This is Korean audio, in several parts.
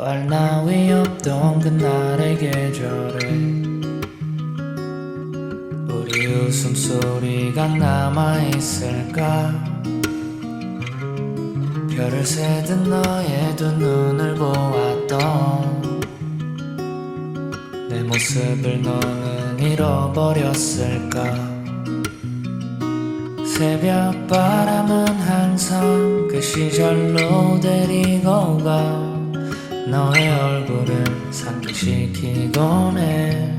저 알나위 없던 그날의 계절에 우리 웃음소리가 남아있을까? 별을 새듯 너의 두 눈을 보았던 내 모습을 너는 잃어버렸을까? 새벽 바람은 항상 그 시절로 데리고 가 너의 얼굴을 상기시키곤 해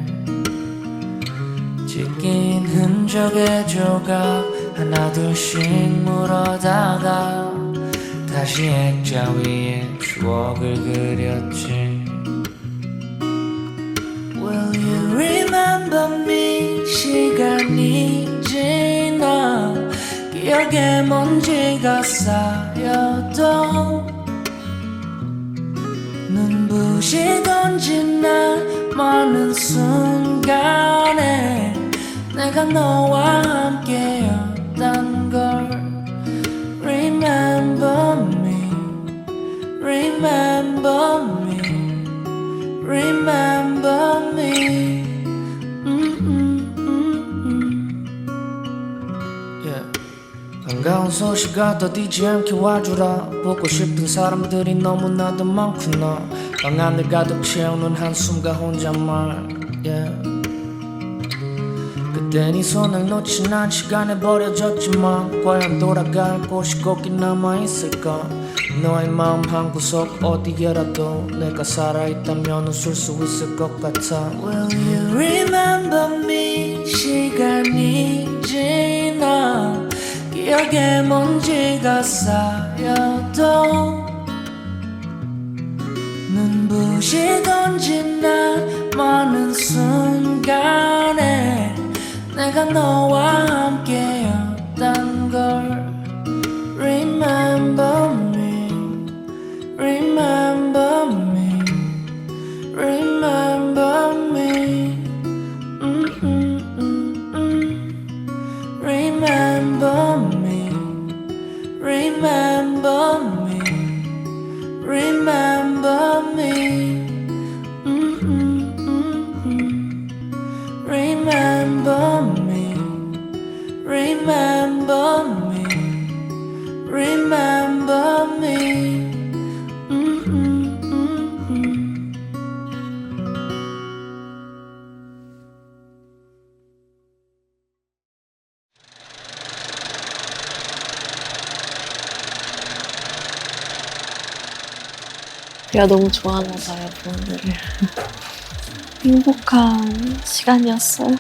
찢긴 흔적의 조각 하나 둘씩 물어다가 다시 액자 위에 추억을 그렸지. Will you remember me? 시간이 지나 기억에 먼지가 쌓여도 눈부시 던 지난 많은 순간에 내가 너와 함께였단 걸 Remember me Remember me Remember 소식 가더디지 않게 와주라. 보고 싶은 사람들이 너무나도 많구나. 방 안을 가득 채우는 한숨과 혼잣말 yeah. 그때 네 손을 놓친 한 시간에 버려졌지만 과연 돌아갈 곳이 거기 남아있을까? 너의 마음 한구석 어디에라도 내가 살아있다면 웃을 수 있을 것 같아. Will you 기억에 먼지가 쌓여도 눈부시던 많은 순간에 내가 너와 함께였 우리가 너무 좋아하나 봐요, 부모들을. 행복한 시간이었어요.